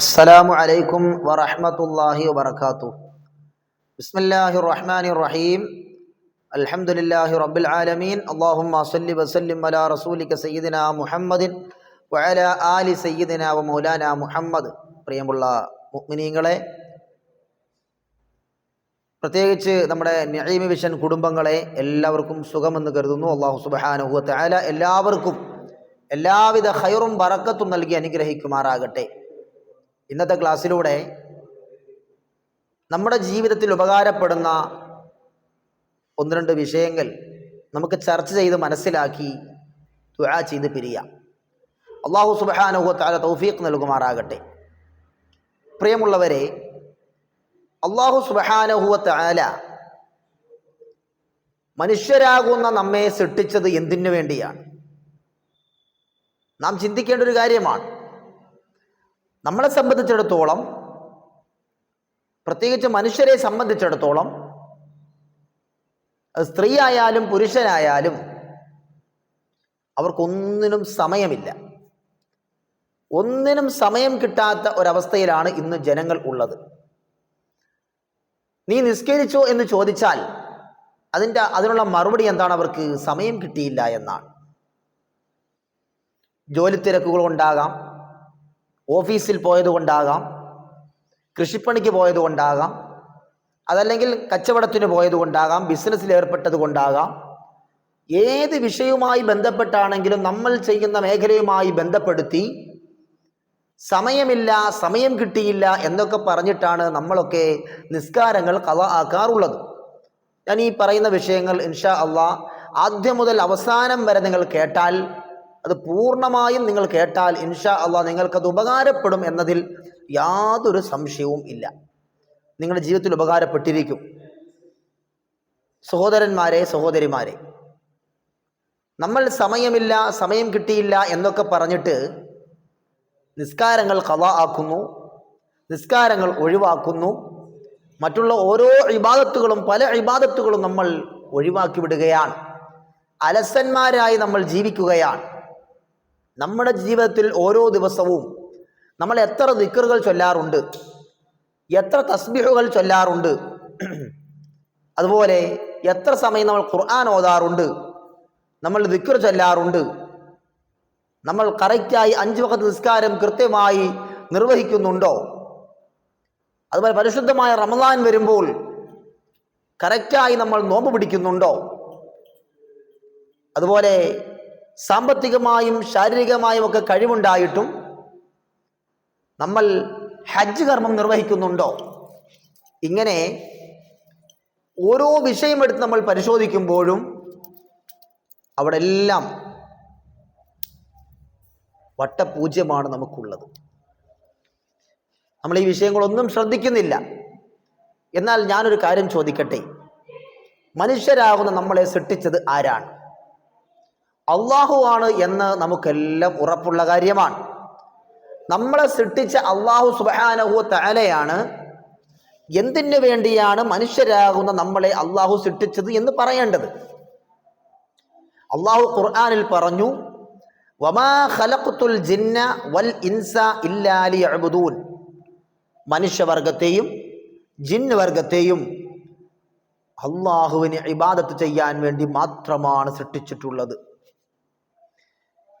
അസ്സലാമു അലൈക്കും വറഹമത്തല്ലാഹി വബർക്കാത്തു ബിസ്മില്ലാഹി റഹ്മാൻ റഹീം അൽഹംദുലില്ലാഹി റബ്ബിൽ ആലമീൻ. അല്ലാഹുമ്മ സല്ലി വസല്ലിം അലാ റസൂലിക സയ്യിദിന മുഹമ്മദിൻ വഅല ആലി സയ്യിദിന വ മൗലാന മുഹമ്മദ്. പ്രിയമുള്ള മുഗ്മിനീങ്ങളെ പ്രത്യേകിച്ച് നമ്മുടെ നഈമി വിഷൻ കുടുംബങ്ങളെ എല്ലാവർക്കും സുഖമെന്ന് കരുതുന്നു. അള്ളാഹു വ തആല എല്ലാവർക്കും എല്ലാവിധ ഖൈറും ബറക്കത്തും നൽകി അനുഗ്രഹിക്കുമാറാകട്ടെ. ഇന്നത്തെ ക്ലാസ്സിലൂടെ നമ്മുടെ ജീവിതത്തിൽ ഉപകാരപ്പെടുന്ന ഒന്ന് രണ്ട് വിഷയങ്ങൾ നമുക്ക് ചർച്ച ചെയ്ത് മനസ്സിലാക്കി ദുആ ചെയ്ത് പിരിയാം. അള്ളാഹു സുബ്ഹാനഹു വതആല തൗഫീഖ് നൽകുമാറാകട്ടെ. പ്രിയമുള്ളവരെ അള്ളാഹു സുബ്ഹാനഹു വതആല മനുഷ്യരാകുന്ന നമ്മെ സൃഷ്ടിച്ചത് എന്തിനു വേണ്ടിയാണ്? നാം ചിന്തിക്കേണ്ട ഒരു കാര്യമാണ്. നമ്മളെ സംബന്ധിച്ചിടത്തോളം പ്രത്യേകിച്ച് മനുഷ്യരെ സംബന്ധിച്ചിടത്തോളം സ്ത്രീ ആയാലും പുരുഷനായാലും അവർക്കൊന്നിനും സമയമില്ല. ഒന്നിനും സമയം കിട്ടാത്ത ഒരവസ്ഥയിലാണ് ഇന്ന് ജനങ്ങൾ ഉള്ളത്. നീ നിസ്കരിച്ചോ എന്ന് ചോദിച്ചാൽ അതിന്റെ അതിനുള്ള മറുപടി എന്താണ്? അവർക്ക് സമയം കിട്ടിയില്ല എന്നാണ്. ജോലി തിരക്കുകൾ കൊണ്ടാകാം. ഓഫീസിൽ പോയതുകൊണ്ടാകാം കൃഷിപ്പണിക്ക് പോയതുകൊണ്ടാകാം അതല്ലെങ്കിൽ കച്ചവടത്തിന് പോയതുകൊണ്ടാകാം ബിസിനസ്സിൽ ഏർപ്പെട്ടത് കൊണ്ടാകാം ഏത് വിഷയവുമായി ബന്ധപ്പെട്ടാണെങ്കിലും നമ്മൾ ചെയ്യുന്ന മേഖലയുമായി ബന്ധപ്പെടുത്തി സമയമില്ല സമയം കിട്ടിയില്ല എന്നൊക്കെ പറഞ്ഞിട്ടാണ് നമ്മളൊക്കെ നിസ്കാരങ്ങൾ കഥ ആക്കാറുള്ളത്. ഞാൻ ഈ പറയുന്ന വിഷയങ്ങൾ ഇൻഷാ അള്ളാ ആദ്യം മുതൽ അവസാനം വരെ നിങ്ങൾ കേട്ടാൽ അത് പൂർണമായും നിങ്ങൾ കേട്ടാൽ ഇൻഷാ അള്ളാഹ് നിങ്ങൾക്കത് ഉപകാരപ്പെടും എന്നതിൽ യാതൊരു സംശയവും ഇല്ല. നിങ്ങളുടെ ജീവിതത്തിൽ ഉപകാരപ്പെട്ടിരിക്കും. സഹോദരന്മാരെ സഹോദരിമാരെ നമ്മൾ സമയമില്ല സമയം കിട്ടിയില്ല എന്നൊക്കെ പറഞ്ഞിട്ട് നിസ്കാരങ്ങൾ കഥ ആക്കുന്നു നിസ്കാരങ്ങൾ ഒഴിവാക്കുന്നു. മറ്റുള്ള ഓരോ ഇബാദത്തുകളും പല ഇബാദത്തുകളും നമ്മൾ ഒഴിവാക്കി വിടുകയാണ്. അലസന്മാരായി നമ്മൾ ജീവിക്കുകയാണ്. നമ്മുടെ ജീവിതത്തിൽ ഓരോ ദിവസവും നമ്മൾ എത്ര ദിക്കറുകൾ ചൊല്ലാറുണ്ട് എത്ര തസ്ബിഹുകൾ ചൊല്ലാറുണ്ട് അതുപോലെ എത്ര സമയം നമ്മൾ ഖുർആൻ ഓതാറുണ്ട് നമ്മൾ ദിക്കർ ചൊല്ലാറുണ്ട് നമ്മൾ കറക്റ്റായി അഞ്ച് വക്കത്ത് നിസ്കാരം കൃത്യമായി നിർവഹിക്കുന്നുണ്ടോ? അതുപോലെ പരിശുദ്ധമായ റമദാൻ വരുമ്പോൾ കറക്റ്റായി നമ്മൾ നോമ്പ് പിടിക്കുന്നുണ്ടോ? അതുപോലെ സാമ്പത്തികമായും ശാരീരികമായും ഒക്കെ കഴിവുണ്ടായിട്ടും നമ്മൾ ഹജ്ജ് കർമ്മം നിർവഹിക്കുന്നുണ്ടോ? ഇങ്ങനെ ഓരോ വിഷയമെടുത്ത് നമ്മൾ പരിശോധിക്കുമ്പോഴും അവിടെ എല്ലാം വട്ടപൂജ്യമാണ് നമുക്കുള്ളത്. നമ്മൾ ഈ വിഷയങ്ങളൊന്നും ശ്രദ്ധിക്കുന്നില്ല. എന്നാൽ ഞാനൊരു കാര്യം ചോദിക്കട്ടെ? മനുഷ്യരാകുന്ന നമ്മളെ സൃഷ്ടിച്ചത് ആരാണ്? അള്ളാഹു ആണ് എന്ന് നമുക്കെല്ലാം ഉറപ്പുള്ള കാര്യമാണ്. നമ്മളെ സൃഷ്ടിച്ച അള്ളാഹു സുബാനഹു തലയാണ് എന്തിനു വേണ്ടിയാണ് മനുഷ്യരാകുന്ന നമ്മളെ അള്ളാഹു സൃഷ്ടിച്ചത് എന്ന് പറയേണ്ടത്. അള്ളാഹു ഖുർആാനിൽ പറഞ്ഞു വമാ ഖലഖത്തുൽ ജിന്ന വൽ ഇൻസ മനുഷ്യവർഗത്തെയും ജിന്ന് വർഗത്തെയും അള്ളാഹുവിന് ഇബാദത്ത് ചെയ്യാൻ വേണ്ടി മാത്രമാണ് സൃഷ്ടിച്ചിട്ടുള്ളത് വമാ ഖലഖ്തുൽ ജിന്ന വൽ ഇൻസ ഇല്ലാ ലിയഅ്ബുദൂൻ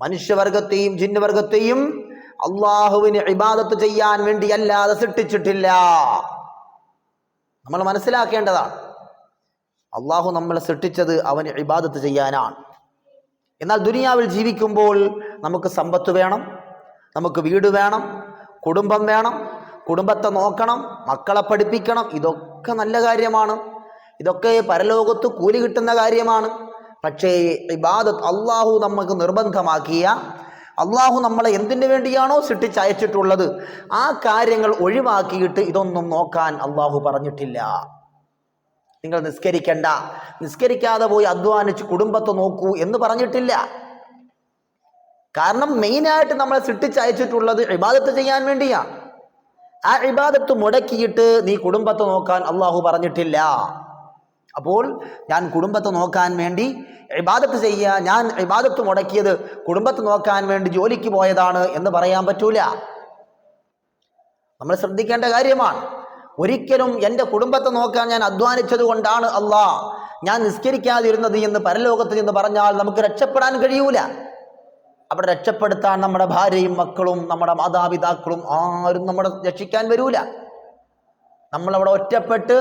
മനുഷ്യവർഗത്തെയും ജിന്നവർഗത്തെയും അള്ളാഹുവിന് ഇബാദത്ത് ചെയ്യാൻ വേണ്ടി അല്ലാതെ സൃഷ്ടിച്ചിട്ടില്ല. നമ്മൾ മനസ്സിലാക്കേണ്ടതാണ്. അള്ളാഹു നമ്മളെ സൃഷ്ടിച്ചത് അവന് ഇബാദത്ത് ചെയ്യാനാണ്. എന്നാൽ ദുനിയാവിൽ ജീവിക്കുമ്പോൾ നമുക്ക് സമ്പത്ത് വേണം നമുക്ക് വീട് വേണം കുടുംബം വേണം കുടുംബത്തെ നോക്കണം മക്കളെ പഠിപ്പിക്കണം ഇതൊക്കെ നല്ല കാര്യമാണ്. ഇതൊക്കെ പരലോകത്ത് കൂലി കിട്ടുന്ന കാര്യമാണ്. പക്ഷേ ഇബാദത്ത് അള്ളാഹു നമുക്ക് നിർബന്ധമാക്കിയ അള്ളാഹു നമ്മളെ എന്തിനു വേണ്ടിയാണോ സൃഷ്ടിച്ചയച്ചിട്ടുള്ളത് ആ കാര്യങ്ങൾ ഒഴിവാക്കിയിട്ട് ഇതൊന്നും നോക്കാൻ അള്ളാഹു പറഞ്ഞിട്ടില്ല. നിങ്ങൾ നിസ്കരിക്കണ്ട. നിസ്കരിക്കാതെ പോയി അധ്വാനിച്ച് കുടുംബത്തെ നോക്കൂ എന്ന് പറഞ്ഞിട്ടില്ല. കാരണം മെയിനായിട്ട് നമ്മളെ സൃഷ്ടിച്ചയച്ചിട്ടുള്ളത് ഇബാദത്ത് ചെയ്യാൻ വേണ്ടിയാണ് ആ ഇബാദത്ത് മുടക്കിയിട്ട് നീ കുടുംബത്തെ നോക്കാൻ അള്ളാഹു പറഞ്ഞിട്ടില്ല. അപ്പോൾ ഞാൻ കുടുംബത്തെ നോക്കാൻ വേണ്ടി ഇബാദത്ത് ചെയ്യുക ഞാൻ ഇബാദത്ത് മുടക്കിയത് കുടുംബത്തെ നോക്കാൻ വേണ്ടി ജോലിക്ക് പോയതാണ് എന്ന് പറയാൻ പറ്റൂല. നമ്മൾ ശ്രദ്ധിക്കേണ്ട കാര്യമാണ്. ഒരിക്കലും എന്റെ കുടുംബത്തെ നോക്കാൻ ഞാൻ അധ്വാനിച്ചത് കൊണ്ടാണ് അള്ളാ. ഞാൻ നിസ്കരിക്കാതിരുന്നത് എന്ന് പരലോകത്ത് എന്ന് പറഞ്ഞാൽ നമുക്ക് രക്ഷപ്പെടാൻ കഴിയൂല. അവിടെ രക്ഷപ്പെടുത്താൻ നമ്മുടെ ഭാര്യയും മക്കളും നമ്മുടെ മാതാപിതാക്കളും ആരും നമ്മളെ രക്ഷിക്കാൻ വരൂല. നമ്മളവിടെ ഒറ്റപ്പെട്ട്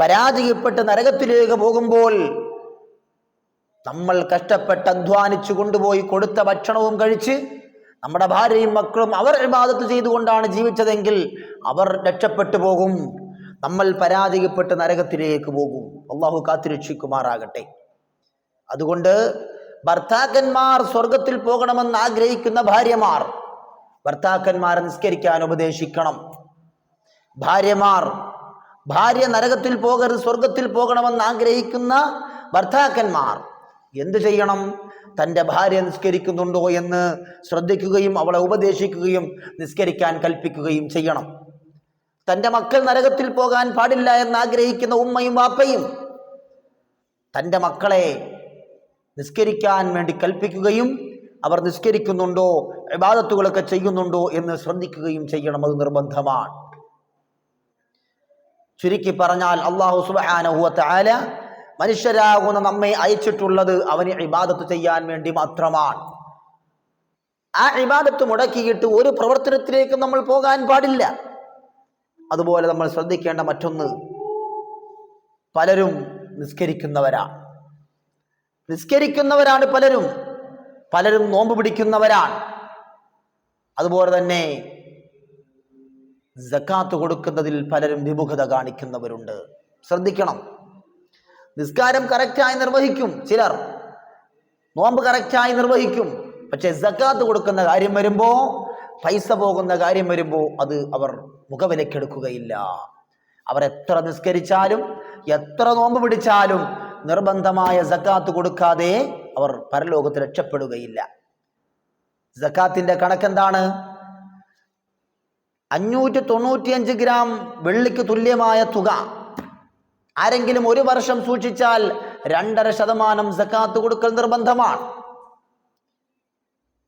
പരാജയപ്പെട്ട് നരകത്തിലേക്ക് പോകുമ്പോൾ നമ്മൾ കഷ്ടപ്പെട്ട് അധ്വാനിച്ചു കൊണ്ടുപോയി കൊടുത്ത ഭക്ഷണവും കഴിച്ച് നമ്മുടെ ഭാര്യയും മക്കളും അവർ ഇബാദത്ത് ചെയ്തുകൊണ്ടാണ് ജീവിച്ചതെങ്കിൽ അവർ രക്ഷപ്പെട്ടു പോകും. നമ്മൾ പരാജയപ്പെട്ട് നരകത്തിലേക്ക് പോകും. അള്ളാഹു കാത്തിരക്ഷിക്കുമാറാകട്ടെ. അതുകൊണ്ട് ഭർത്താക്കന്മാർ സ്വർഗത്തിൽ പോകണമെന്ന് ആഗ്രഹിക്കുന്ന ഭാര്യമാർ ഭർത്താക്കന്മാരെ നിസ്കരിക്കാൻ ഉപദേശിക്കണം. ഭാര്യമാർ. ഭാര്യ നരകത്തിൽ പോകരുത് സ്വർഗത്തിൽ പോകണമെന്ന് ആഗ്രഹിക്കുന്ന ഭർത്താക്കന്മാർ. എന്തു ചെയ്യണം? തന്റെ ഭാര്യ നിസ്കരിക്കുന്നുണ്ടോ എന്ന് ശ്രദ്ധിക്കുകയും അവളെ ഉപദേശിക്കുകയും നിസ്കരിക്കാൻ കൽപ്പിക്കുകയും ചെയ്യണം. തന്റെ മക്കൾ നരകത്തിൽ പോകാൻ പാടില്ല എന്ന് ആഗ്രഹിക്കുന്ന ഉമ്മയും വാപ്പയും തന്റെ മക്കളെ നിസ്കരിക്കാൻ വേണ്ടി കൽപ്പിക്കുകയും അവർ നിസ്കരിക്കുന്നുണ്ടോ വിവാദത്തുകളൊക്കെ ചെയ്യുന്നുണ്ടോ എന്ന് ശ്രദ്ധിക്കുകയും ചെയ്യണം. അത് നിർബന്ധമാണ്. ചുരുക്കി പറഞ്ഞാൽ അള്ളാഹു സുബാനഹുവത്ത് ആല മനുഷ്യരാകുന്ന നമ്മെ അയച്ചിട്ടുള്ളത് അവന് ഇബാദത്ത് ചെയ്യാൻ വേണ്ടി മാത്രമാണ്. ആ ഇബാദത്ത് മുടക്കിയിട്ട് ഒരു പ്രവർത്തനത്തിലേക്ക് നമ്മൾ പോകാൻ പാടില്ല. അതുപോലെ നമ്മൾ ശ്രദ്ധിക്കേണ്ട മറ്റൊന്ന് പലരും നിസ്കരിക്കുന്നവരാണ്. നിസ്കരിക്കുന്നവരാണ് പലരും. പലരും നോമ്പ് പിടിക്കുന്നവരാണ്. അതുപോലെ തന്നെ ജക്കാത്ത് കൊടുക്കുന്നതിൽ പലരും വിമുഖത കാണിക്കുന്നവരുണ്ട്. ശ്രദ്ധിക്കണം. നിസ്കാരം കറക്റ്റായി നിർവഹിക്കും ചിലർ. നോമ്പ് കറക്റ്റായി നിർവഹിക്കും. പക്ഷെ ജക്കാത്ത് കൊടുക്കുന്ന കാര്യം വരുമ്പോൾ പൈസ പോകുന്ന കാര്യം വരുമ്പോൾ അത് അവർ മുഖവിലക്കെടുക്കുകയില്ല. അവർ എത്ര നിസ്കരിച്ചാലും എത്ര നോമ്പ് പിടിച്ചാലും നിർബന്ധമായ ജക്കാത്ത് കൊടുക്കാതെ അവർ പരലോകത്ത് രക്ഷപ്പെടുകയില്ല. ജക്കാത്തിന്റെ കണക്കെന്താണ്? അഞ്ഞൂറ്റി തൊണ്ണൂറ്റിയഞ്ച് ഗ്രാം വെള്ളിക്ക് തുല്യമായ തുക. ആരെങ്കിലും ഒരു വർഷം സൂക്ഷിച്ചാൽ രണ്ടര ശതമാനം സക്കാത്ത് കൊടുക്കൽ നിർബന്ധമാണ്.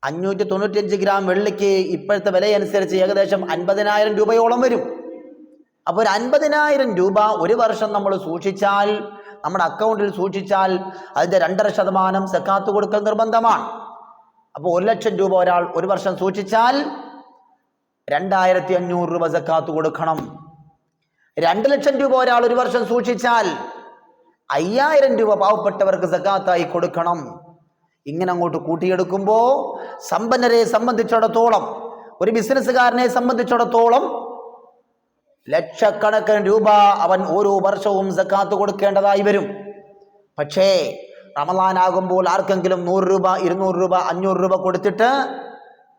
അഞ്ഞൂറ്റി തൊണ്ണൂറ്റിയഞ്ച് ഗ്രാം വെള്ളിക്ക് ഇപ്പോഴത്തെ വിലയനുസരിച്ച് ഏകദേശം അൻപതിനായിരം രൂപയോളം വരും. അപ്പോൾ ഒരു അൻപതിനായിരം രൂപ ഒരു വർഷം നമ്മൾ സൂക്ഷിച്ചാൽ നമ്മുടെ അക്കൗണ്ടിൽ സൂക്ഷിച്ചാൽ അതിന്റെ രണ്ടര ശതമാനം സക്കാത്ത് കൊടുക്കൽ നിർബന്ധമാണ്. അപ്പോൾ ഒരു ലക്ഷം രൂപ ഒരാൾ ഒരു വർഷം സൂക്ഷിച്ചാൽ രണ്ടായിരത്തി അഞ്ഞൂറ് രൂപ സക്കാത്ത് കൊടുക്കണം. രണ്ട് ലക്ഷം രൂപ ഒരാൾ ഒരു വർഷം സൂക്ഷിച്ചാൽ അയ്യായിരം രൂപ പാവപ്പെട്ടവർക്ക് സക്കാത്തായി കൊടുക്കണം. ഇങ്ങനെ അങ്ങോട്ട് കൂട്ടിയെടുക്കുമ്പോൾ സമ്പന്നരെ സംബന്ധിച്ചിടത്തോളം ഒരു ബിസിനസ്സുകാരനെ സംബന്ധിച്ചിടത്തോളം ലക്ഷക്കണക്കിന് രൂപ അവൻ ഓരോ വർഷവും സക്കാത്ത് കൊടുക്കേണ്ടതായി വരും. പക്ഷേ റമലാനാകുമ്പോൾ ആർക്കെങ്കിലും നൂറ് രൂപ ഇരുന്നൂറ് രൂപ അഞ്ഞൂറ് രൂപ കൊടുത്തിട്ട്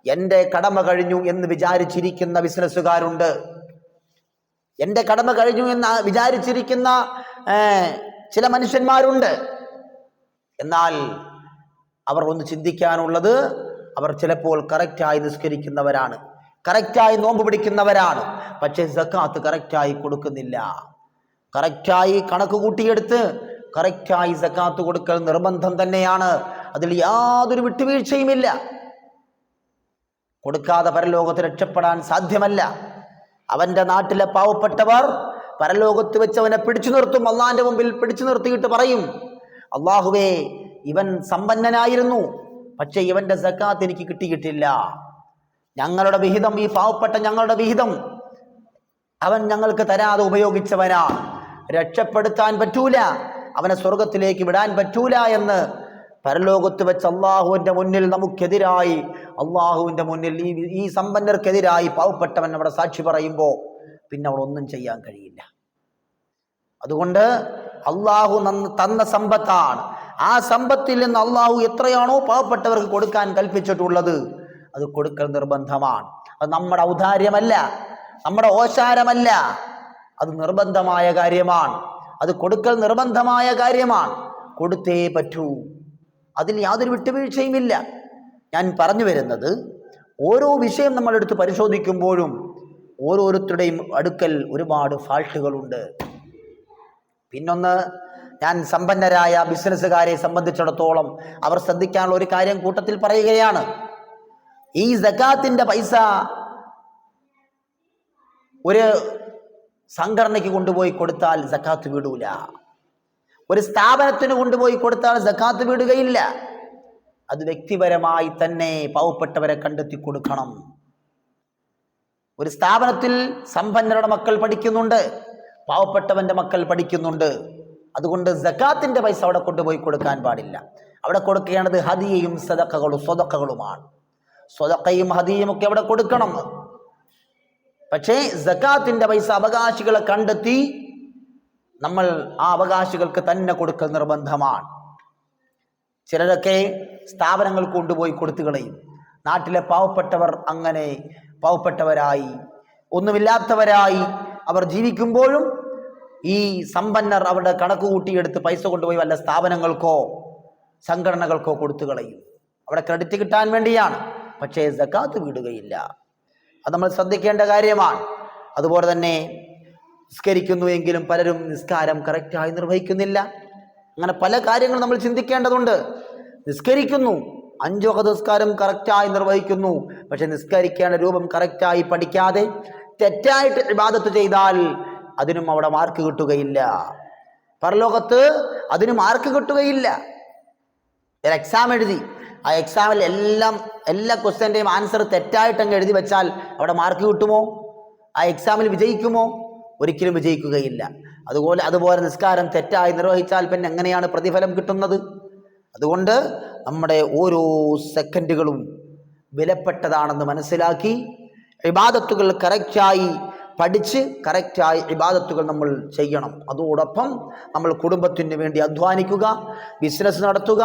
എന്റെ കടമ കഴിഞ്ഞു എന്ന് വിചാരിച്ചിരിക്കുന്ന ബിസിനസ്സുകാരുണ്ട്. എന്റെ കടമ കഴിഞ്ഞു എന്ന് വിചാരിച്ചിരിക്കുന്ന ചില മനുഷ്യന്മാരുണ്ട്. എന്നാൽ അവർ ഒന്ന് ചിന്തിക്കാനുള്ളത് അവർ ചിലപ്പോൾ കറക്റ്റായി നിസ്കരിക്കുന്നവരാണ്. കറക്റ്റായി നോമ്പ് പിടിക്കുന്നവരാണ്. പക്ഷേ സക്കാത്ത് കറക്റ്റായി കൊടുക്കുന്നില്ല. കറക്റ്റായി കണക്ക് കൂട്ടിയെടുത്ത് കറക്റ്റായി സക്കാത്ത് കൊടുക്കൽ നിർബന്ധം തന്നെയാണ്. അതിൽ യാതൊരു വിട്ടുവീഴ്ചയുമില്ല. കൊടുക്കാതെ പരലോകത്ത് രക്ഷപ്പെടാൻ സാധ്യമല്ല. അവന്റെ നാട്ടിലെ പാവപ്പെട്ടവർ പരലോകത്ത് വെച്ച് അവനെ പിടിച്ചു നിർത്തും. അള്ളാഹിന്റെ മുമ്പിൽ പിടിച്ചു നിർത്തിയിട്ട് പറയും അള്ളാഹുവേ ഇവൻ സമ്പന്നനായിരുന്നു പക്ഷേ ഇവന്റെ സക്കാത്ത് എനിക്ക് കിട്ടിയിട്ടില്ല. ഞങ്ങളുടെ വിഹിതം ഈ പാവപ്പെട്ട ഞങ്ങളുടെ വിഹിതം അവൻ ഞങ്ങൾക്ക് തരാതെ ഉപയോഗിച്ചവനാ. രക്ഷപ്പെടുത്താൻ പറ്റൂല അവനെ സ്വർഗത്തിലേക്ക് വിടാൻ പറ്റൂല എന്ന് പരലോകത്ത് വെച്ച് അള്ളാഹുവിന്റെ മുന്നിൽ നമുക്കെതിരായി അള്ളാഹുവിന്റെ മുന്നിൽ ഈ ഈ സമ്പന്നർക്കെതിരായി പാവപ്പെട്ടവൻ അവിടെ സാക്ഷി പറയുമ്പോൾ പിന്നെ അവിടെ ഒന്നും ചെയ്യാൻ കഴിയില്ല. അതുകൊണ്ട് അള്ളാഹു തന്ന സമ്പത്താണ്. ആ സമ്പത്തിൽ നിന്ന് അള്ളാഹു എത്രയാണോ പാവപ്പെട്ടവർക്ക് കൊടുക്കാൻ കൽപ്പിച്ചിട്ടുള്ളത് അത് കൊടുക്കൽ നിർബന്ധമാണ്. അത് നമ്മുടെ ഔദാര്യമല്ല നമ്മുടെ ഓശാരമല്ല അത് നിർബന്ധമായ കാര്യമാണ്. അത് കൊടുക്കൽ നിർബന്ധമായ കാര്യമാണ്. കൊടുത്തേ പറ്റൂ. അതിൽ യാതൊരു വിട്ടുവീഴ്ചയുമില്ല ഞാൻ പറഞ്ഞു വരുന്നത് ഓരോ വിഷയം നമ്മളെടുത്ത് പരിശോധിക്കുമ്പോഴും ഓരോരുത്തരുടെയും അടുക്കൽ ഒരുപാട് ഫാൾട്ടുകളുണ്ട്. പിന്നൊന്ന് ഞാൻ സമ്പന്നരായ ബിസിനസ്സുകാരെ സംബന്ധിച്ചിടത്തോളം അവർ ശ്രദ്ധിക്കാനുള്ള ഒരു കാര്യം കൂട്ടത്തിൽ പറയുകയാണ്. ഈ സക്കാത്തിന്റെ പൈസ ഒരു സംഘടനയ്ക്ക് കൊണ്ടുപോയി കൊടുത്താൽ സക്കാത്ത് വിടൂല. ഒരു സ്ഥാപനത്തിന് കൊണ്ടുപോയി കൊടുത്താൽ സക്കാത്ത് വിടുകയില്ല. അത് വ്യക്തിപരമായി തന്നെ പാവപ്പെട്ടവരെ കണ്ടെത്തി കൊടുക്കണം. ഒരു സ്ഥാപനത്തിൽ സമ്പന്നരുടെ മക്കൾ പഠിക്കുന്നുണ്ട് പാവപ്പെട്ടവന്റെ മക്കൾ പഠിക്കുന്നുണ്ട്. അതുകൊണ്ട് സക്കാത്തിന്റെ പൈസ അവിടെ കൊണ്ടുപോയി കൊടുക്കാൻ പാടില്ല. അവിടെ കൊടുക്കേണ്ടത് ഹദിയയും സദക്കകളും സ്വതക്കകളുമാണ് സ്വതക്കയും ഹദിയും ഒക്കെ അവിടെ കൊടുക്കണം. പക്ഷേ സക്കാത്തിന്റെ പൈസ അവകാശികളെ കണ്ടെത്തി നമ്മൾ ആ അവകാശികൾക്ക് തന്നെ കൊടുക്കൽ നിർബന്ധമാണ്. ചിലരൊക്കെ സ്ഥാപനങ്ങൾ കൊണ്ടുപോയി കൊടുത്തു കളയും. നാട്ടിലെ പാവപ്പെട്ടവർ അങ്ങനെ പാവപ്പെട്ടവരായി. ഒന്നുമില്ലാത്തവരായി അവർ ജീവിക്കുമ്പോഴും ഈ സമ്പന്നർ അവരുടെ കണക്ക് കൂട്ടിയെടുത്ത് പൈസ കൊണ്ടുപോയി വല്ല സ്ഥാപനങ്ങൾക്കോ സംഘടനകൾക്കോ കൊടുത്തു കളയും. അവിടെ ക്രെഡിറ്റ് കിട്ടാൻ വേണ്ടിയാണ്. പക്ഷേ സക്കാത്ത് വിടുകയില്ല. അത് നമ്മൾ ശ്രദ്ധിക്കേണ്ട കാര്യമാണ്. അതുപോലെ തന്നെ നിസ്കരിക്കുന്നു എങ്കിലും പലരും നിസ്കാരം കറക്റ്റായി നിർവഹിക്കുന്നില്ല. അങ്ങനെ പല കാര്യങ്ങളും നമ്മൾ ചിന്തിക്കേണ്ടതുണ്ട്. നിസ്കരിക്കുന്നു അഞ്ചു നിസ്കാരം കറക്റ്റായി നിർവഹിക്കുന്നു. പക്ഷെ നിസ്കരിക്കേണ്ട രൂപം കറക്റ്റായി പഠിക്കാതെ തെറ്റായിട്ട് ഇബാദത്ത് ചെയ്താൽ അതിനും അവിടെ മാർക്ക് കിട്ടുകയില്ല. പരലോകത്ത് അതിന് മാർക്ക് കിട്ടുകയില്ല. ഒരു എക്സാം എഴുതി ആ എക്സാമിൽ എല്ലാം എല്ലാ ക്വസ്റ്റ്യന്റെയും ആൻസർ തെറ്റായിട്ടങ്ങ് എഴുതി വെച്ചാൽ അവിടെ മാർക്ക് കിട്ടുമോ? ആ എക്സാമിൽ വിജയിക്കുമോ? ഒരിക്കലും വിജയിക്കുകയില്ല. അതുപോലെ അതുപോലെ നിസ്കാരം തെറ്റായി നിർവഹിച്ചാൽ പിന്നെ എങ്ങനെയാണ് പ്രതിഫലം കിട്ടുന്നത്? അതുകൊണ്ട് നമ്മുടെ ഓരോ സെക്കൻഡുകളും വിലപ്പെട്ടതാണെന്ന് മനസ്സിലാക്കി ഇബാദത്തുകൾ കറക്റ്റായി പഠിച്ച് കറക്റ്റായി ഇബാദത്തുകൾ നമ്മൾ ചെയ്യണം. അതോടൊപ്പം നമ്മൾ കുടുംബത്തിന് വേണ്ടി അധ്വാനിക്കുക ബിസിനസ് നടത്തുക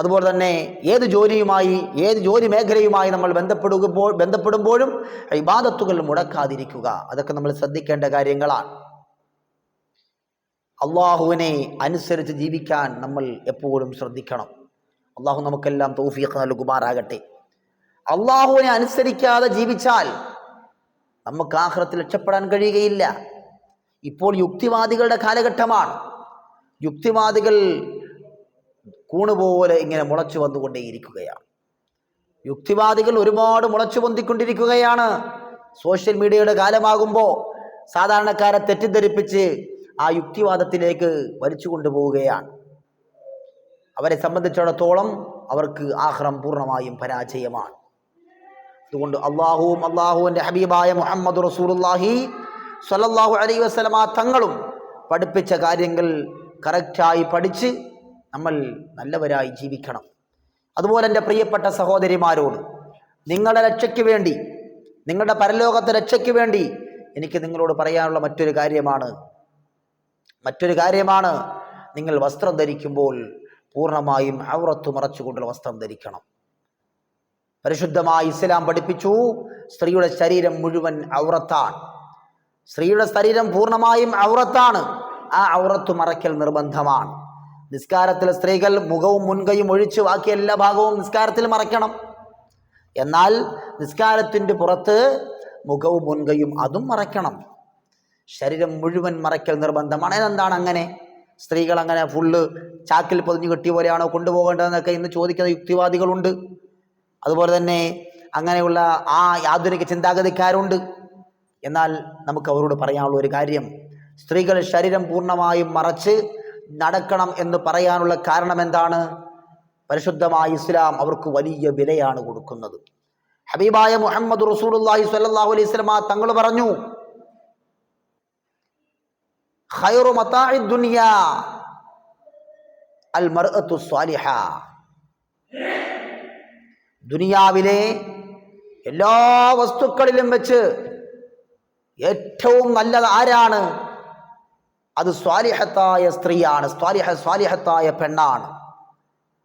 അതുപോലെ തന്നെ ഏത് ജോലിയുമായി ഏത് ജോലി മേഖലയുമായി നമ്മൾ ബന്ധപ്പെടുമ്പോൾ ബന്ധപ്പെടുമ്പോഴും ഇബാദത്തുകൾ മുടക്കാതിരിക്കുക. അതൊക്കെ നമ്മൾ ശ്രദ്ധിക്കേണ്ട കാര്യങ്ങളാണ്. അള്ളാഹുവിനെ അനുസരിച്ച് ജീവിക്കാൻ നമ്മൾ എപ്പോഴും ശ്രദ്ധിക്കണം. അള്ളാഹു നമുക്കെല്ലാം തൗഫീഖ് നൽകുമാറാകട്ടെ. അള്ളാഹുവിനെ അനുസരിക്കാതെ ജീവിച്ചാൽ നമുക്ക് ആഹ്റത്തിൽ രക്ഷപ്പെടാൻ കഴിയുകയില്ല. ഇപ്പോൾ യുക്തിവാദികളുടെ കാലഘട്ടമാണ്. യുക്തിവാദികൾ കൂണുപോലെ ഇങ്ങനെ മുളച്ചു വന്നുകൊണ്ടേയിരിക്കുകയാണ്. യുക്തിവാദികൾ ഒരുപാട് മുളച്ചു പൊന്തിക്കൊണ്ടിരിക്കുകയാണ്. സോഷ്യൽ മീഡിയയുടെ കാലമാകുമ്പോൾ സാധാരണക്കാരെ തെറ്റിദ്ധരിപ്പിച്ച് ആ യുക്തിവാദത്തിലേക്ക് വലിച്ചു കൊണ്ടുപോവുകയാണ്. അവരെ സംബന്ധിച്ചിടത്തോളം അവർക്ക് ആഹ്റം പൂർണമായും പരാജയമാണ്. അതുകൊണ്ട് അള്ളാഹുവും അള്ളാഹുവിന്റെ ഹബീബായ മുഹമ്മദ് റസൂലുല്ലാഹി സലല്ലാഹു അലൈഹി വസല്ലമ തങ്ങളും പഠിപ്പിച്ച കാര്യങ്ങൾ കറക്റ്റായി പഠിച്ച് നമ്മൾ നല്ലവരായി ജീവിക്കണം. അതുപോലെ എന്റെ പ്രിയപ്പെട്ട സഹോദരിമാരോട് നിങ്ങളുടെ രക്ഷയ്ക്ക് വേണ്ടി നിങ്ങളുടെ പരലോകത്തെ രക്ഷയ്ക്ക് വേണ്ടി എനിക്ക് നിങ്ങളോട് പറയാനുള്ള മറ്റൊരു കാര്യമാണ്. മറ്റൊരു കാര്യമാണ് നിങ്ങൾ വസ്ത്രം ധരിക്കുമ്പോൾ പൂർണമായും ഔറത്ത് മറച്ചുകൊണ്ടുള്ള വസ്ത്രം ധരിക്കണം. പരിശുദ്ധമായി ഇസ്ലാം പഠിപ്പിച്ചു സ്ത്രീയുടെ ശരീരം മുഴുവൻ ഔറത്താണ്. സ്ത്രീയുടെ ശരീരം പൂർണമായും ഔറത്താണ്. ആ ഔറത്ത് മറയ്ക്കൽ നിർബന്ധമാണ്. നിസ്കാരത്തിലെ സ്ത്രീകൾ മുഖവും മുൻകൈയും ഒഴിച്ച് ബാക്കി എല്ലാ ഭാഗവും നിസ്കാരത്തിൽ മറയ്ക്കണം. എന്നാൽ നിസ്കാരത്തിന്റെ പുറത്ത് മുഖവും മുൻകൈയും അതും മറയ്ക്കണം. ശരീരം മുഴുവൻ മറയ്ക്കൽ നിർബന്ധമാണ്. അതെന്താണ് അങ്ങനെ? സ്ത്രീകൾ അങ്ങനെ ഫുള്ള് ചാക്കിൽ പൊതിഞ്ഞു കെട്ടിയ പോലെയാണോ കൊണ്ടുപോകേണ്ടതെന്നൊക്കെ ഇന്ന് ചോദിക്കുന്ന യുക്തിവാദികളുണ്ട്. അതുപോലെ തന്നെ അങ്ങനെയുള്ള ആ ആധുനിക ചിന്താഗതിക്കാരുണ്ട്. എന്നാൽ നമുക്ക് അവരോട് പറയാനുള്ള ഒരു കാര്യം. സ്ത്രീകൾ ശരീരം പൂർണമായും മറച്ച് നടക്കണം എന്ന് പറയാനുള്ള കാരണം എന്താണ് പരിശുദ്ധമായ ഇസ്ലാം അവർക്ക് വലിയ വിലയാണ് കൊടുക്കുന്നത്. ഹബീബായ മുഹമ്മദ് റസൂലുള്ളാഹി സ്വല്ലല്ലാഹു അലൈഹി വസല്ലമ തങ്ങൾ പറഞ്ഞു ഖൈറു മതാഇ അൽ സ്വാലിഹ. ദുനിയാവിലെ എല്ലാ വസ്തുക്കളിലും വെച്ച് ഏറ്റവും നല്ലത് ആരാണ്? അത് സ്വാലിഹത്തായ സ്ത്രീയാണ്. സ്വാലിഹ സ്വാലിഹത്തായ പെണ്ണാണ്.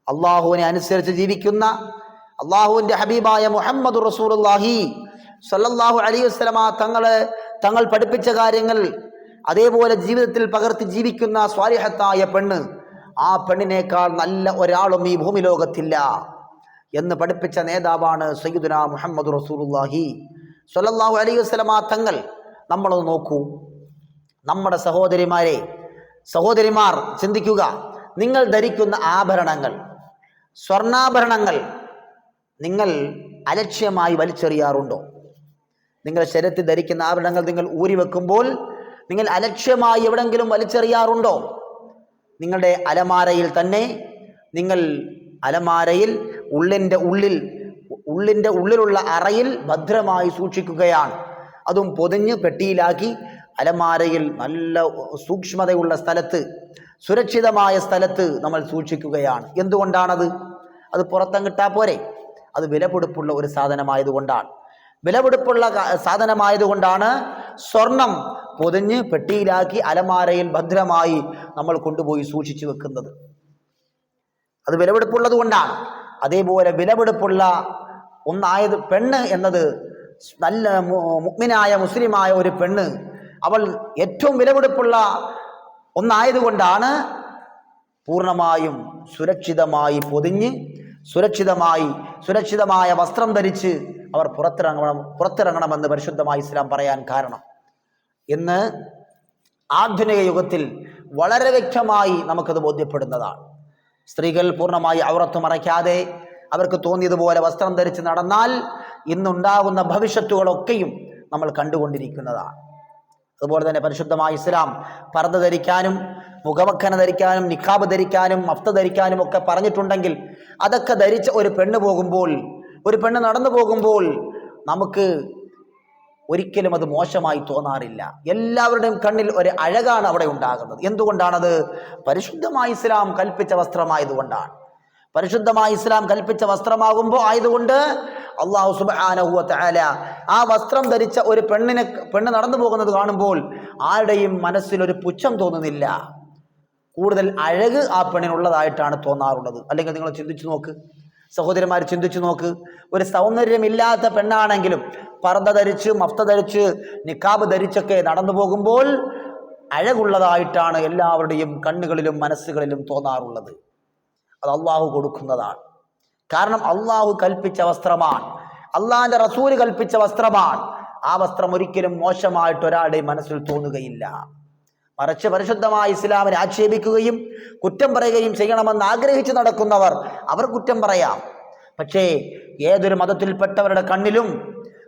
അള്ളാഹുവിനെ അനുസരിച്ച് ജീവിക്കുന്ന അള്ളാഹുവിന്റെ ഹബീബായ മുഹമ്മദ് റസൂലുള്ളാഹി സല്ലല്ലാഹു അലൈഹി വസല്ലമ തങ്ങളെ തങ്ങൾ പഠിപ്പിച്ച കാര്യങ്ങൾ അതേപോലെ ജീവിതത്തിൽ പകർത്തി ജീവിക്കുന്ന സ്വാലിഹത്തായ പെണ്ണ് ആ പെണ്ണിനേക്കാൾ നല്ല ഒരാളും ഈ ഭൂമി ലോകത്തില്ല എന്ന് പഠിപ്പിച്ച നേതാവാണ് സയ്യിദുന മുഹമ്മദ് റസൂലുള്ളാഹി സ്വല്ലല്ലാഹു അലൈഹി വസല്ലമ തങ്ങൾ. നമ്മളത് നോക്കൂ. നമ്മുടെ സഹോദരിമാരെ സഹോദരിമാർ ചിന്തിക്കുക. നിങ്ങൾ ധരിക്കുന്ന ആഭരണങ്ങൾ സ്വർണാഭരണങ്ങൾ നിങ്ങൾ അലക്ഷ്യമായി വലിച്ചെറിയാറുണ്ടോ? നിങ്ങൾ ശരീരത്തിൽ ധരിക്കുന്ന ആഭരണങ്ങൾ നിങ്ങൾ ഊരി വെക്കുമ്പോൾ നിങ്ങൾ അലക്ഷ്യമായി എവിടെങ്കിലും വലിച്ചെറിയാറുണ്ടോ? നിങ്ങളുടെ അലമാരയിൽ തന്നെ നിങ്ങൾ അലമാരയിൽ ഉള്ളിന്റെ ഉള്ളിൽ ഉള്ളിന്റെ ഉള്ളിലുള്ള അറയിൽ ഭദ്രമായി സൂക്ഷിക്കുകയാണ്. അതും പൊതിഞ്ഞ് പെട്ടിയിലാക്കി അലമാരയിൽ നല്ല സൂക്ഷ്മതയുള്ള സ്ഥലത്ത് സുരക്ഷിതമായ സ്ഥലത്ത് നമ്മൾ സൂക്ഷിക്കുകയാണ്. എന്തുകൊണ്ടാണത്? അത് പുറത്തം കിട്ടാ പോരെ. അത് വിലപിടിപ്പുള്ള ഒരു സാധനമായതുകൊണ്ടാണ്. വിലപിടിപ്പുള്ള സാധനമായതുകൊണ്ടാണ് സ്വർണം പൊതിഞ്ഞ് പെട്ടിയിലാക്കി അലമാരയിൽ ഭദ്രമായി നമ്മൾ കൊണ്ടുപോയി സൂക്ഷിച്ചു വെക്കുന്നത്. അത് വിലപിടിപ്പുള്ളത് കൊണ്ടാണ്. അതേപോലെ വിലപിടിപ്പുള്ള ഒന്നായത് പെണ്ണ് എന്നത് നല്ല മുഗ്മിനായ മുസ്ലിമായ ഒരു പെണ്ണ് അവൾ ഏറ്റവും വിലപിടിപ്പുള്ള ഒന്നായതുകൊണ്ടാണ് പൂർണമായും സുരക്ഷിതമായി പൊതിഞ്ഞ് സുരക്ഷിതമായി സുരക്ഷിതമായ വസ്ത്രം ധരിച്ച് അവർ പുറത്തിറങ്ങണം പുറത്തിറങ്ങണമെന്ന് പരിശുദ്ധമായി ഇസ്ലാം പറയാൻ കാരണം. ഇന്ന് ആധുനിക യുഗത്തിൽ വളരെ വ്യക്തമായി നമുക്കത് ബോധ്യപ്പെടുന്നതാണ്. സ്ത്രീകൾ പൂർണമായി ഔറത്ത് മറയ്ക്കാതെ അവർക്ക് തോന്നിയതുപോലെ വസ്ത്രം ധരിച്ച് നടന്നാൽ ഇന്നുണ്ടാകുന്ന ഭവിഷ്യത്തുകളൊക്കെയും നമ്മൾ കണ്ടുകൊണ്ടിരിക്കുന്നതാണ്. അതുപോലെ തന്നെ പരിശുദ്ധമായ ഇസ്ലാം. പർദ്ദ ധരിക്കാനും മുഖമക്കന ധരിക്കാനും നിഖാബ് ധരിക്കാനും മഫ്ത ധരിക്കാനും ഒക്കെ പറഞ്ഞിട്ടുണ്ടെങ്കിൽ അതൊക്കെ ധരിച്ച ഒരു പെണ്ണ് പോകുമ്പോൾ ഒരു പെണ്ണ് നടന്നു പോകുമ്പോൾ നമുക്ക് ഒരിക്കലും അത് മോശമായി തോന്നാറില്ല. എല്ലാവരുടെയും കണ്ണിൽ ഒരു അഴകാണ് അവിടെ ഉണ്ടാകുന്നത്. എന്തുകൊണ്ടാണത്? പരിശുദ്ധമായ ഇസ്ലാം കൽപ്പിച്ച വസ്ത്രമായതുകൊണ്ടാണ്. പരിശുദ്ധമായ ഇസ്ലാം കൽപ്പിച്ച വസ്ത്രമാകുമ്പോൾ ആയതുകൊണ്ട് അള്ളാഹു സുബാനഹുവ തആല ആ വസ്ത്രം ധരിച്ച ഒരു പെണ്ണിനെ പെണ്ണ് നടന്നു പോകുന്നത് കാണുമ്പോൾ ആരുടെയും മനസ്സിൽ ഒരു പുച്ഛം തോന്നുന്നില്ല. കൂടുതൽ അഴക് ആ പെണ്ണിനുള്ളതായിട്ടാണ് തോന്നാറുള്ളത്. അല്ലെങ്കിൽ നിങ്ങൾ ചിന്തിച്ചു നോക്ക്. സഹോദരന്മാർ ചിന്തിച്ചു നോക്ക്. ഒരു സൗന്ദര്യമില്ലാത്ത പെണ്ണാണെങ്കിലും പർദ്ദ ധരിച്ച് മഫ്ത ധരിച്ച് നിക്കാബ് ധരിച്ചൊക്കെ നടന്നു പോകുമ്പോൾ അഴകുള്ളതായിട്ടാണ് എല്ലാവരുടെയും കണ്ണുകളിലും മനസ്സുകളിലും തോന്നാറുള്ളത്. അത് അള്ളാഹു കൊടുക്കുന്നതാണ്. കാരണം അള്ളാഹു കൽപ്പിച്ച വസ്ത്രമാണ്. അള്ളാഹിന്റെ റസൂൽ കൽപ്പിച്ച വസ്ത്രമാണ്. ആ വസ്ത്രം ഒരിക്കലും മോശമായിട്ട് ഒരാളുടെയും മനസ്സിൽ തോന്നുകയില്ല. മറിച്ച് പരിശുദ്ധമായ ഇസ്ലാമിനെ ആക്ഷേപിക്കുകയും കുറ്റം പറയുകയും ചെയ്യണമെന്ന് ആഗ്രഹിച്ചു നടക്കുന്നവർ അവർ കുറ്റം പറയാം. പക്ഷേ ഏതൊരു മതത്തിൽപ്പെട്ടവരുടെ കണ്ണിലും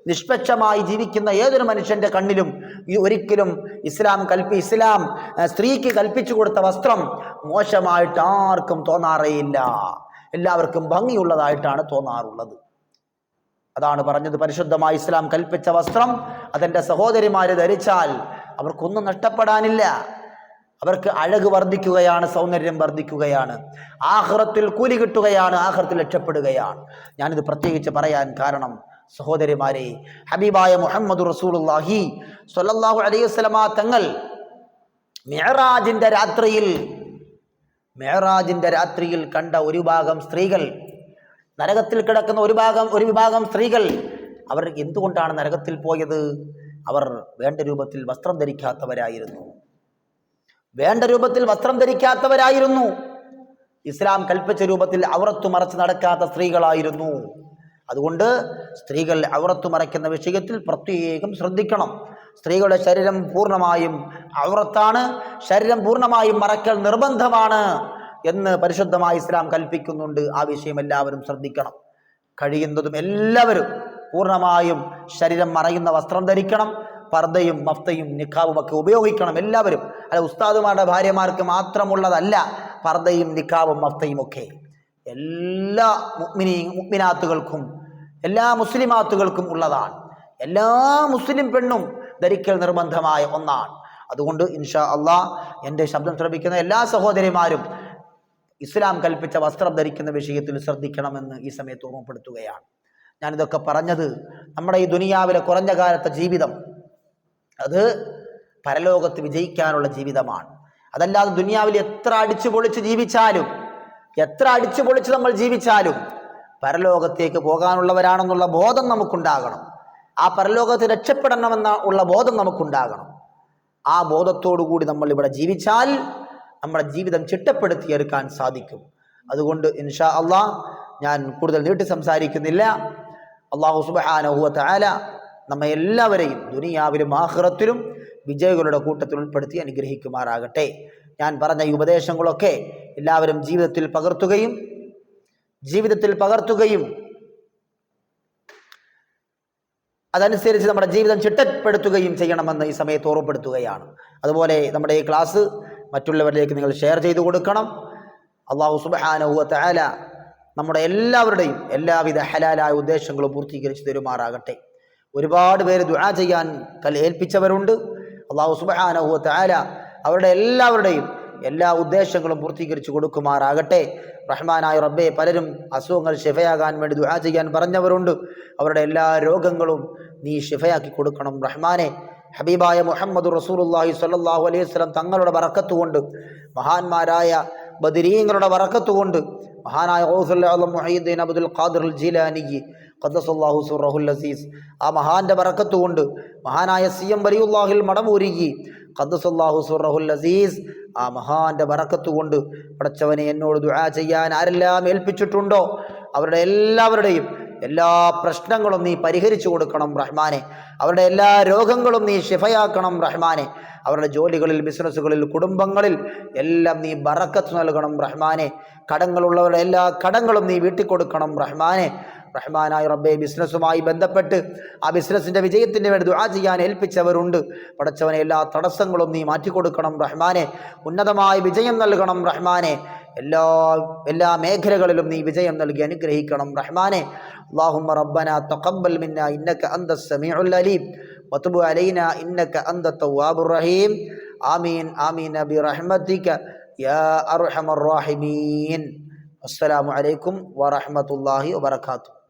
നിഷ്പക്ഷമായി ജീവിക്കുന്ന ഏതൊരു മനുഷ്യന്റെ കണ്ണിലും ഈ ഒരിക്കലും ഇസ്ലാം കൽപ്പി ഇസ്ലാം സ്ത്രീക്ക് കൽപ്പിച്ചു കൊടുത്ത വസ്ത്രം മോശമായിട്ട് ആർക്കും തോന്നാറേയില്ല. എല്ലാവർക്കും ഭംഗിയുള്ളതായിട്ടാണ് തോന്നാറുള്ളത്. അതാണ് പറഞ്ഞത് പരിശുദ്ധമായി ഇസ്ലാം കൽപ്പിച്ച വസ്ത്രം. അതെന്റെ സഹോദരിമാര് ധരിച്ചാൽ അവർക്കൊന്നും നഷ്ടപ്പെടാനില്ല. അവർക്ക് അഴക് വർദ്ധിക്കുകയാണ് സൗന്ദര്യം വർദ്ധിക്കുകയാണ്. ആഹ്റത്തിൽ കൂലി കിട്ടുകയാണ് ആഹ്റത്തിൽ രക്ഷപ്പെടുകയാണ്. ഞാനിത് പ്രത്യേകിച്ച് പറയാൻ കാരണം സഹോദരിമാരെ ഹബീബായ മുഹമ്മദ് റസൂലുള്ളാഹി സ്വല്ലല്ലാഹു അലൈഹി വസല്ലമ തങ്ങൾ മെഹറാജിന്റെ രാത്രിയിൽ മെഹറാജിന്റെ രാത്രിയിൽ കണ്ട ഒരു ഭാഗം സ്ത്രീകൾ നരകത്തിൽ കിടക്കുന്ന ഒരു ഭാഗം ഒരു വിഭാഗം സ്ത്രീകൾ അവർ എന്തുകൊണ്ടാണ് നരകത്തിൽ പോയത്? അവർ വേണ്ട രൂപത്തിൽ വസ്ത്രം ധരിക്കാത്തവരായിരുന്നു. വേണ്ട രൂപത്തിൽ വസ്ത്രം ധരിക്കാത്തവരായിരുന്നു. ഇസ്ലാം കൽപ്പിച്ച രൂപത്തിൽ ഔറത്തു മറച്ച് നടക്കാത്ത സ്ത്രീകളായിരുന്നു. അതുകൊണ്ട് സ്ത്രീകൾ ഔറത്ത് മറയ്ക്കുന്ന വിഷയത്തിൽ പ്രത്യേകം ശ്രദ്ധിക്കണം. സ്ത്രീകളുടെ ശരീരം പൂർണമായും ഔറത്താണ്. ശരീരം പൂർണമായും മറയ്ക്കൽ നിർബന്ധമാണ് എന്ന് പരിശുദ്ധമായ ഇസ്ലാം കൽപ്പിക്കുന്നുണ്ട്. ആ വിഷയം എല്ലാവരും ശ്രദ്ധിക്കണം. കഴിയുന്നതും എല്ലാവരും പൂർണമായും ശരീരം മറയുന്ന വസ്ത്രം ധരിക്കണം. പർദ്ദയും മഫ്തയും നിക്കാവും ഒക്കെ ഉപയോഗിക്കണം എല്ലാവരും. അല്ല ഉസ്താദുമാരുടെ ഭാര്യമാർക്ക് മാത്രമുള്ളതല്ല പർദ്ദയും നിഖാബും മഫ്തയും ഒക്കെ. എല്ലാ മുഗ്മിനി മുഗ്മിനാത്തുകൾക്കും എല്ലാ മുസ്ലിമാത്തുകൾക്കും ഉള്ളതാണ്. എല്ലാ മുസ്ലിം പെണ്ണും ധരിക്കൽ നിർബന്ധമായ ഒന്നാണ്. അതുകൊണ്ട് ഇൻഷാ അള്ളാ എന്റെ ശബ്ദം ശ്രമിക്കുന്ന എല്ലാ സഹോദരിമാരും ഇസ്ലാം കൽപ്പിച്ച വസ്ത്രം ധരിക്കുന്ന വിഷയത്തിൽ ശ്രദ്ധിക്കണമെന്ന് ഈ സമയത്ത് ഓർമ്മപ്പെടുത്തുകയാണ്. ഞാനിതൊക്കെ പറഞ്ഞത് നമ്മുടെ ഈ ദുനിയാവിലെ കുറഞ്ഞ കാലത്തെ ജീവിതം അത് പരലോകത്ത് വിജയിക്കാനുള്ള ജീവിതമാണ്. അതല്ലാതെ ദുനിയാവിൽ എത്ര അടിച്ചു പൊളിച്ച് ജീവിച്ചാലും എത്ര അടിച്ചു പൊളിച്ച് നമ്മൾ ജീവിച്ചാലും പരലോകത്തേക്ക് പോകാനുള്ളവരാണെന്നുള്ള ബോധം നമുക്കുണ്ടാകണം. ആ പരലോകത്ത് രക്ഷപ്പെടണമെന്ന ഉള്ള ബോധം നമുക്കുണ്ടാകണം. ആ കൂടി നമ്മൾ ഇവിടെ ജീവിച്ചാൽ നമ്മുടെ ജീവിതം ചിട്ടപ്പെടുത്തിയെടുക്കാൻ സാധിക്കും. അതുകൊണ്ട് ഇൻഷാ അള്ളാഹ് ഞാൻ കൂടുതൽ നീട്ടി സംസാരിക്കുന്നില്ല. അള്ളാഹു സുബാനഹുവ ആല നമ്മെ എല്ലാവരെയും ദുനിയാവിലും ആഹ്റത്തിലും വിജയികളുടെ കൂട്ടത്തിൽ ഉൾപ്പെടുത്തി അനുഗ്രഹിക്കുമാറാകട്ടെ. ഞാൻ പറഞ്ഞ ഈ ഉപദേശങ്ങളൊക്കെ എല്ലാവരും ജീവിതത്തിൽ പകർത്തുകയും ജീവിതത്തിൽ പകർത്തുകയും അതനുസരിച്ച് നമ്മുടെ ജീവിതം ചിട്ടപ്പെടുത്തുകയും ചെയ്യണമെന്ന് ഈ സമയത്ത് ഓർമ്മപ്പെടുത്തുകയാണ്. അതുപോലെ നമ്മുടെ ഈ ക്ലാസ് മറ്റുള്ളവരിലേക്ക് നിങ്ങൾ ഷെയർ ചെയ്തു കൊടുക്കണം. അള്ളാഹു സുബാനഹുവ നമ്മുടെ എല്ലാവരുടെയും എല്ലാവിധ ഹലാലായ ഉദ്ദേശങ്ങളും പൂർത്തീകരിച്ച് തരുമാറാകട്ടെ. ഒരുപാട് പേര് ദുആ ചെയ്യാൻ കൽ ഏൽപ്പിച്ചവരുണ്ട്. അള്ളാഹു സുബാനഹുവ അവരുടെ എല്ലാവരുടെയും എല്ലാ ഉദ്ദേശങ്ങളും പൂർത്തീകരിച്ചു കൊടുക്കുമാറാകട്ടെ. റഹ്മാനായ റബ്ബെ പലരും അസുഖങ്ങൾ ഷിഫയാകാൻ വേണ്ടി ദുആ ചെയ്യാൻ പറഞ്ഞവരുണ്ട്. അവരുടെ എല്ലാ രോഗങ്ങളും നീ ഷിഫയാക്കി കൊടുക്കണം റഹ്മാനെ. ഹബീബായ മുഹമ്മദ് റസൂലുള്ളാഹി സ്വല്ലല്ലാഹു അലൈഹി വസല്ലം തങ്ങളുടെ വറക്കത്തുകൊണ്ട് മഹാന്മാരായ ബദരീങ്ങളുടെ വറക്കത്തുകൊണ്ട് മഹാനായ മുഹീദ്ദീൻ അബ്ദുൽ ഖാദിർ ജീലാനി ഖദ്ദസല്ലാഹു സുറഹുൽ അസീസ് ആ മഹാന്റെ വറക്കത്തുകൊണ്ട് മഹാനായ സി എം വലിയുല്ലാഹിൽ മടമൂരുകി ഖദ്ദസല്ലാഹു സുറഹുൽ അസീസ്. ആ മഹാന്റെ ബറക്കത്ത് കൊണ്ട് പടച്ചവനെ എന്നോട് ദുആ ചെയ്യാൻ ആരെല്ലാം ഏൽപ്പിച്ചിട്ടുണ്ടോ? അവരുടെ എല്ലാവരുടെയും എല്ലാ പ്രശ്നങ്ങളും നീ പരിഹരിച്ചു കൊടുക്കണം റഹ്മാനെ. അവരുടെ എല്ലാ രോഗങ്ങളും നീ ഷിഫയാക്കണം റഹ്മാനെ. അവരുടെ ജോലികളിൽ ബിസിനസ്സുകളിൽ കുടുംബങ്ങളിൽ എല്ലാം നീ ബറക്കത്ത് നൽകണം റഹ്മാനെ. കടങ്ങളുള്ളവരുടെ എല്ലാ കടങ്ങളും നീ വീട്ടിക്കൊടുക്കണം റഹ്മാനെ. റഹ്മാനായ റബ്ബെ ബിസിനസ്സുമായി ബന്ധപ്പെട്ട് ആ ബിസിനസ്സിന്റെ വിജയത്തിന് വേണ്ടി ദുആ ചെയ്യാൻ ഏൽപ്പിച്ചവരുണ്ട്. പടച്ചവനെ എല്ലാ തടസ്സങ്ങളും നീ മാറ്റിക്കൊടുക്കണം റഹ്മാനെ. ഉന്നതമായി വിജയം നൽകണം റഹ്മാനെ. എല്ലാ എല്ലാ മേഖലകളിലും നീ വിജയം നൽകി അനുഗ്രഹിക്കണം റഹ്മാനെ. അല്ലാഹുമ്മ റബ്ബന തഖബ്ബൽ മിന്ന ഇന്നക അന്ത സമീഉൽ അലീം. വതുബ് അലൈന ഇന്നക അന്ത തവ്വാബുർ റഹീം. ആമീൻ ആമീൻ ബി റഹ്മതിക യാ അർഹമർ റഹീമീൻ. അസ്സലാമു അലൈക്കും വറഹ്മത്തുള്ളാഹി വബറകാതുഹു.